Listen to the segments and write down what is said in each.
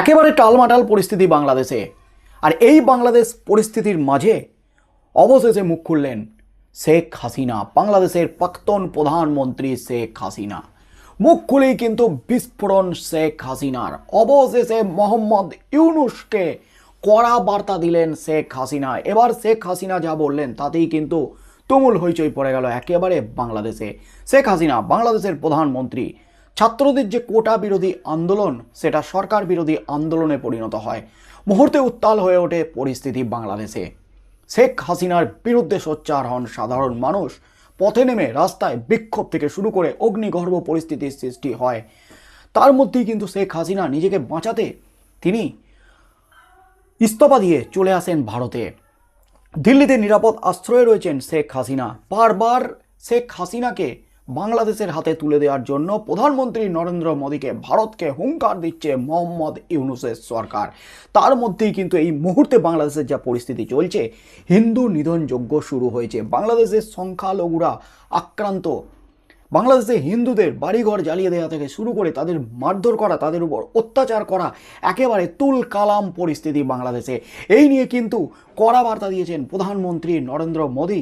একেবারে টালমাটাল পরিস্থিতি বাংলাদেশে। আর এই বাংলাদেশ পরিস্থিতির মাঝে অবশেষে মুখ খুললেন শেখ হাসিনা, বাংলাদেশের প্রাক্তন প্রধানমন্ত্রী শেখ হাসিনা। মুখ খুলেই কিন্তু বিস্ফোরণ শেখ হাসিনার। অবশেষে মোহাম্মদ ইউনুসকে কড়া বার্তা দিলেন শেখ হাসিনা। এবার শেখ হাসিনা যা বললেন, তাতেই কিন্তু তুমুল হইচই পড়ে গেল একেবারে বাংলাদেশে। শেখ হাসিনা, বাংলাদেশের প্রধানমন্ত্রী ছাত্রদের যে কোটা বিরোধী আন্দোলন, সেটা সরকার বিরোধী আন্দোলনে পরিণত হয়। মুহূর্তে উত্তাল হয়ে ওঠে পরিস্থিতি বাংলাদেশে। শেখ হাসিনার বিরুদ্ধে সোচ্চার হন সাধারণ মানুষ। পথে নেমে রাস্তায় বিক্ষোভ থেকে শুরু করে অগ্নিগর্ভ পরিস্থিতির সৃষ্টি হয়। তার মধ্যেই কিন্তু শেখ হাসিনা নিজেকে বাঁচাতে তিনি ইস্তফা দিয়ে চলে আসেন ভারতে। দিল্লিতে নিরাপদ আশ্রয়ে রয়েছেন শেখ হাসিনা। বারবার শেখ হাসিনাকে বাংলাদেশের হাতে তুলে দেওয়ার জন্য প্রধানমন্ত্রী নরেন্দ্র মোদীকে ভারতকে হুঙ্কার দিচ্ছে মোহাম্মদ ইউনুসের সরকার। তার মধ্যেই কিন্তু এই মুহূর্তে বাংলাদেশের যা পরিস্থিতি চলছে, হিন্দু নিধনযজ্ঞ শুরু হয়েছে। বাংলাদেশের সংখ্যালঘুরা আক্রান্ত। বাংলাদেশে হিন্দুদের বাড়িঘর জ্বালিয়ে দেওয়া থেকে শুরু করে তাদের মারধর করা, তাদের উপর অত্যাচার করা, একেবারে তুল কালাম পরিস্থিতি বাংলাদেশে। এই নিয়ে কিন্তু কড়া বার্তা দিয়েছেন প্রধানমন্ত্রী নরেন্দ্র মোদী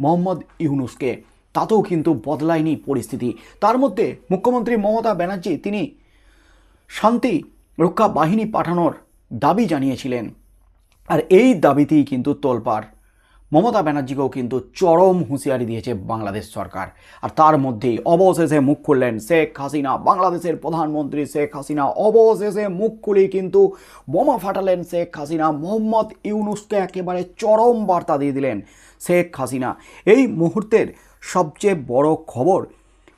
মোহাম্মদ ইউনুসকে। তাতেও কিন্তু বদলায়নি পরিস্থিতি। তার মধ্যে মুখ্যমন্ত্রী মমতা ব্যানার্জি তিনি শান্তি রক্ষা বাহিনী পাঠানোর দাবি জানিয়েছিলেন। আর এই দাবিতেই কিন্তু তোলপাড়। মমতা ব্যানার্জিকেও কিন্তু চরম হুঁশিয়ারি দিয়েছে বাংলাদেশ সরকার। আর তার মধ্যেই অবশেষে মুখ খুললেন শেখ হাসিনা। বাংলাদেশের প্রধানমন্ত্রী শেখ হাসিনা অবশেষে মুখ খুলেই কিন্তু বোমা ফাটালেন শেখ হাসিনা। মোহাম্মদ ইউনুসকে একেবারে চরম বার্তা দিয়ে দিলেন শেখ হাসিনা। এই মুহূর্তের সবচেয়ে বড় খবর,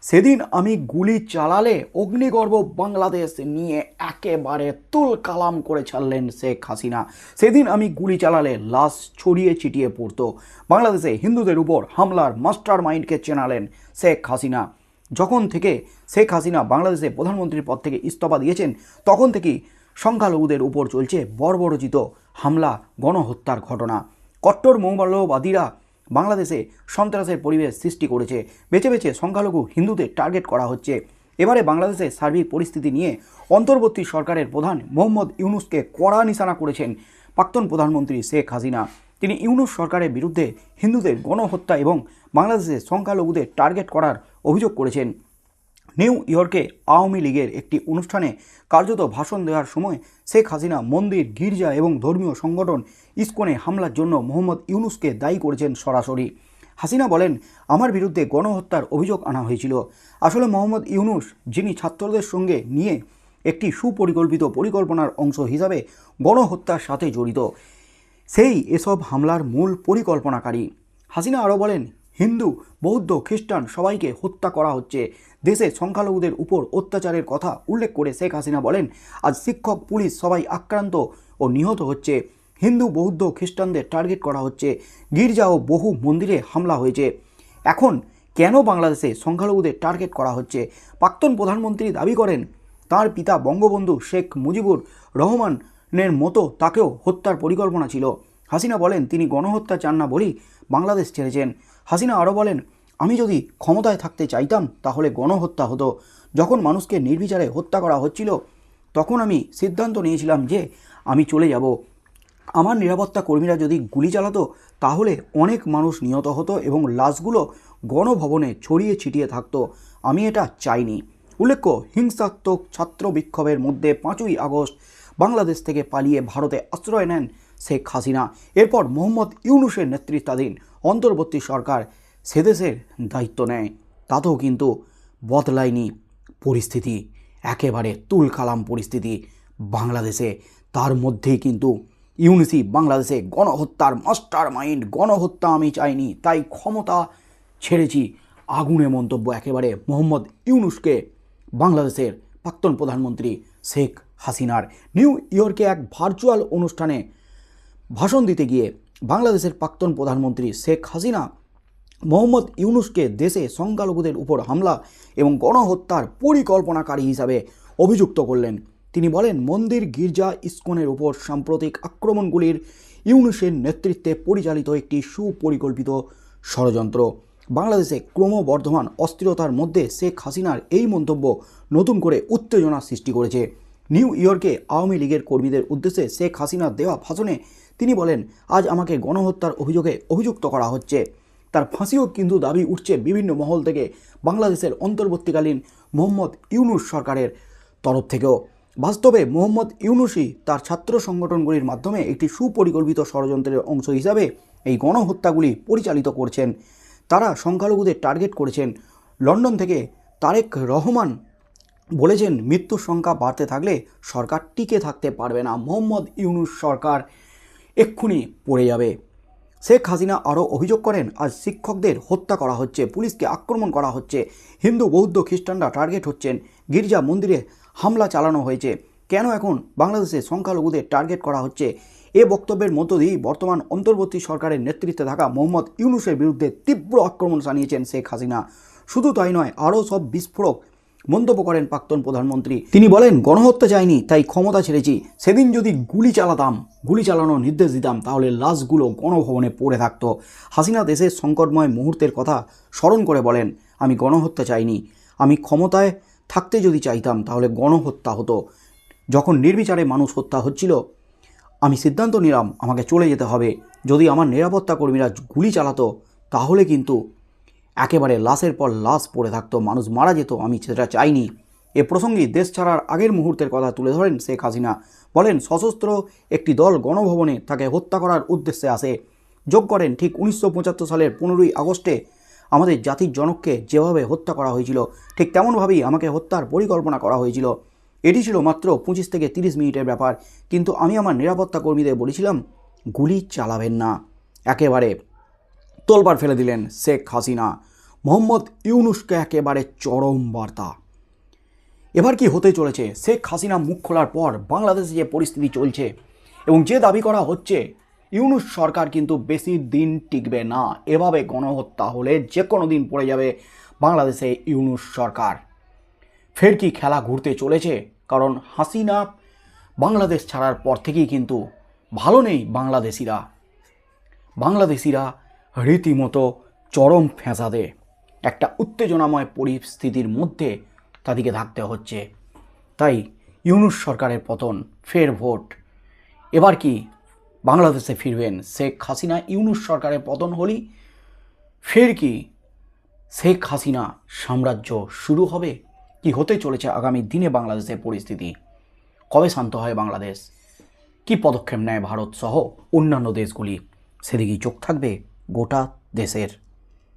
সেদিন আমি গুলি চালালে অগ্নিগর্ভ বাংলাদেশ নিয়ে একেবারে তুল কালাম করে ছাড়লেন শেখ হাসিনা। সেদিন আমি গুলি চালালে লাশ ছড়িয়ে ছিটিয়ে পড়তো। বাংলাদেশে হিন্দুদের উপর হামলার মাস্টার মাইন্ডকে চেনালেন শেখ হাসিনা। যখন থেকে শেখ হাসিনা বাংলাদেশে প্রধানমন্ত্রীর পদ থেকে ইস্তফা দিয়েছেন, তখন থেকেই সংখ্যালঘুদের উপর চলছে বর্বরচিত হামলা, গণহত্যার ঘটনা। কট্টর মৌলবাদীরা বাংলাদেশে সন্ত্রাসের পরিবেশ সৃষ্টি করেছে। বেছে বেছে সংখ্যালঘু হিন্দুদের টার্গেট করা হচ্ছে। এবারে বাংলাদেশের সার্বিক পরিস্থিতি নিয়ে অন্তর্বর্তী সরকারের প্রধান মোহাম্মদ ইউনুসকে কড়া নিশানা করেছেন প্রাক্তন প্রধানমন্ত্রী শেখ হাসিনা। তিনি ইউনুস সরকারের বিরুদ্ধে হিন্দুদের গণহত্যা এবং বাংলাদেশের সংখ্যালঘুদের টার্গেট করার অভিযোগ করেছেন। নিউ ইয়র্কে আওয়ামী লীগের একটি অনুষ্ঠানে কার্যত ভাষণ দেওয়ার সময় শেখ হাসিনা মন্দির, গির্জা এবং ধর্মীয় সংগঠন ইস্কনে হামলার জন্য মোহাম্মদ ইউনুসকে দায়ী করেছেন সরাসরি। হাসিনা বলেন, আমার বিরুদ্ধে গণহত্যার অভিযোগ আনা হয়েছিল। আসলে মোহাম্মদ ইউনুস, যিনি ছাত্রদের সঙ্গে নিয়ে একটি সুপরিকল্পিত পরিকল্পনার অংশ হিসাবে গণহত্যার সাথে জড়িত, সেই এসব হামলার মূল পরিকল্পনাকারী। হাসিনা আরও বলেন হিন্দু, বৌদ্ধ, খ্রিস্টান সবাইকে হত্যা করা হচ্ছে। দেশে সংখ্যালঘুদের উপর অত্যাচারের কথা উল্লেখ করে শেখ হাসিনা বলেন, আজ শিক্ষক, পুলিশ সবাই আক্রান্ত ও নিহত হচ্ছে। হিন্দু, বৌদ্ধ, খ্রিস্টানদের টার্গেট করা হচ্ছে। গির্জা ও বহু মন্দিরে হামলা হয়েছে। এখন কেন বাংলাদেশে সংখ্যালঘুদের টার্গেট করা হচ্ছে? প্রাক্তন প্রধানমন্ত্রী দাবি করেন, তার পিতা বঙ্গবন্ধু শেখ মুজিবুর রহমানের মতো তাকেও হত্যার পরিকল্পনা ছিল। হাসিনা বলেন, তিনি গণহত্যা চান না বলেই বাংলাদেশ ছেড়েছেন। হাসিনা আরও বলেন, আমি যদি ক্ষমতায় থাকতে চাইতাম, তাহলে গণহত্যা হতো। যখন মানুষকে নির্বিচারে হত্যা করা হচ্ছিল, তখন আমি সিদ্ধান্ত নিয়েছিলাম যে আমি চলে যাব। আমার নিরাপত্তা কর্মীরা যদি গুলি চালাতো, তাহলে অনেক মানুষ নিহত হতো এবং লাশগুলো গণভবনে ছড়িয়ে ছিটিয়ে থাকতো। আমি এটা চাইনি। উল্লেখ্য, হিংসাত্মক ছাত্র বিক্ষোভের মধ্যে পাঁচই আগস্ট বাংলাদেশ থেকে পালিয়ে ভারতে আশ্রয় নেন শেখ হাসিনা। এরপর মোহাম্মদ ইউনুসের নেতৃত্বাধীন অন্তর্বর্তী সরকার সেদেশের দায়িত্ব নেয়। তাতেও কিন্তু বদলায়নি পরিস্থিতি। একেবারে তুলকালাম পরিস্থিতি বাংলাদেশে। তার মধ্যেই কিন্তু ইউনিসি বাংলাদেশে গণহত্যার মাস্টার মাইন্ড গণহত্যা আমি চাইনি, তাই ক্ষমতা ছেড়েছি আগুনে মন্তব্য একেবারে মোহাম্মদ ইউনুসকে বাংলাদেশের প্রাক্তন প্রধানমন্ত্রী শেখ হাসিনার। নিউ ইয়র্কে এক ভার্চুয়াল অনুষ্ঠানে ভাষণ দিতে গিয়ে বাংলাদেশের প্রাক্তন প্রধানমন্ত্রী শেখ হাসিনা মোহাম্মদ ইউনুসকে দেশে সংখ্যালঘুদের উপর হামলা এবং গণহত্যার পরিকল্পনাকারী হিসাবে অভিযুক্ত করলেন। তিনি বলেন, মন্দির, গির্জা, ইস্কনের উপর সাম্প্রতিক আক্রমণগুলির ইউনুসের নেতৃত্বে পরিচালিত একটি সুপরিকল্পিত ষড়যন্ত্র। বাংলাদেশে ক্রমবর্ধমান অস্থিরতার মধ্যে শেখ হাসিনার এই মন্তব্য নতুন করে উত্তেজনা সৃষ্টি করেছে। নিউ ইয়র্কে আওয়ামী লীগের কর্মীদের উদ্দেশ্যে শেখ হাসিনার দেওয়া ভাষণে তিনি বলেন, আজ আমাকে গণহত্যার অভিযোগে অভিযুক্ত করা হচ্ছে। তার ফাঁসিও কিন্তু দাবি উঠছে বিভিন্ন মহল থেকে বাংলাদেশের অন্তর্বর্তীকালীন মোহাম্মদ ইউনুস সরকারের তরফ থেকেও। বাস্তবে মোহাম্মদ ইউনুসই তার ছাত্র সংগঠনগুলির মাধ্যমে একটি সুপরিকল্পিত ষড়যন্ত্রের অংশ হিসাবে এই গণহত্যাগুলি পরিচালিত করছেন। তারা সংখ্যালঘুদের টার্গেট করেছেন। লন্ডন থেকে তারেক রহমান বলেছেন, মৃত্যুর সংখ্যা বাড়তে থাকলে সরকার টিকে থাকতে পারবে না। মোহাম্মদ ইউনুস সরকার এক্ষুনি পড়ে যাবে। শেখ হাসিনা আরও অভিযোগ করেন, আজ শিক্ষকদের হত্যা করা হচ্ছে, পুলিশকে আক্রমণ করা হচ্ছে, হিন্দু, বৌদ্ধ, খ্রিস্টানরা টার্গেট হচ্ছেন, গির্জা মন্দিরে হামলা চালানো হয়েছে। কেন এখন বাংলাদেশে সংখ্যালঘুদের টার্গেট করা হচ্ছে? এ বক্তব্যের মধ্য দিয়েই বর্তমান অন্তর্বর্তী সরকারের নেতৃত্বে থাকা মোহাম্মদ ইউনুসের বিরুদ্ধে তীব্র আক্রমণ জানিয়েছেন শেখ হাসিনা। শুধু তাই নয়, আরও সব বিস্ফোরক মন্তব্য করেন প্রাক্তন প্রধানমন্ত্রী। তিনি বলেন, গণহত্যা চাইনি, তাই ক্ষমতা ছেড়েছি। সেদিন যদি গুলি চালাতাম, গুলি চালানোর নির্দেশ দিতাম, তাহলে লাশগুলো গণভবনে পড়ে থাকত। হাসিনা দেশের সংকটময় মুহূর্তের কথা স্মরণ করে বলেন, আমি গণহত্যা চাইনি। আমি ক্ষমতায় থাকতে যদি চাইতাম, তাহলে গণহত্যা হতো। যখন নির্বিচারে মানুষ হত্যা হচ্ছিল, আমি সিদ্ধান্ত নিলাম, আমাকে চলে যেতে হবে। যদি আমার নিরাপত্তা কর্মীরা গুলি চালাতো, তাহলে কিন্তু একেবারে লাশের পর লাশ পড়ে থাকতো, মানুষ মারা যেত, আমি সেটা চাইনি। এ প্রসঙ্গে দেশ ছাড়ার আগের মুহূর্তের কথা তুলে ধরেন শেখ হাসিনা। বলেন, সশস্ত্র একটি দল গণভবনে তাকে হত্যা করার উদ্দেশ্যে আসে। যোগ করেন, ঠিক উনিশশো পঁচাত্তর সালের পনেরোই আগস্টে আমাদের জাতির জনককে যেভাবে হত্যা করা হয়েছিল, ঠিক তেমনভাবেই আমাকে হত্যার পরিকল্পনা করা হয়েছিল। এটি ছিল মাত্র পঁচিশ থেকে তিরিশ মিনিটের ব্যাপার, কিন্তু আমি আমার নিরাপত্তা কর্মীদের বলেছিলাম, গুলি চালাবেন না। একেবারে তোলবার ফেলে দিলেন শেখ হাসিনা। মোহাম্মদ ইউনুসকে একেবারে চরম বার্তা। এবার কি হতে চলেছে? শেখ হাসিনা মুখ খোলার পর বাংলাদেশে যে পরিস্থিতি চলছে এবং যে দাবি করা হচ্ছে, ইউনুস সরকার কিন্তু বেশি দিন টিকবে না। এভাবে গণহত্যা হলে যে কোনো দিন পড়ে যাবে বাংলাদেশে ইউনুস সরকার। ফের কি খেলা ঘুরতে চলেছে? কারণ হাসিনা বাংলাদেশ ছাড়ার পর থেকেই কিন্তু ভালো নেই বাংলাদেশিরা। বাংলাদেশিরা রীতিমতো চরম ফেঁসাদে একটা উত্তেজনাময় পরিস্থিতির মধ্যে তাদেরকে থাকতে হচ্ছে। তাই ইউনুস সরকারের পতন, ফের ভোট। এবার কি বাংলাদেশে ফিরবেন শেখ হাসিনা, ইউনুস সরকারের পতন হলেই ফের কি শেখ হাসিনা সাম্রাজ্য শুরু হবে? কি হতে চলেছে আগামী দিনে বাংলাদেশের পরিস্থিতি? কবে শান্ত হয় বাংলাদেশ? কি পদক্ষেপ নেয় ভারত সহ অন্যান্য দেশগুলি? সেদিকেই চোখ থাকবে গোটা দেশের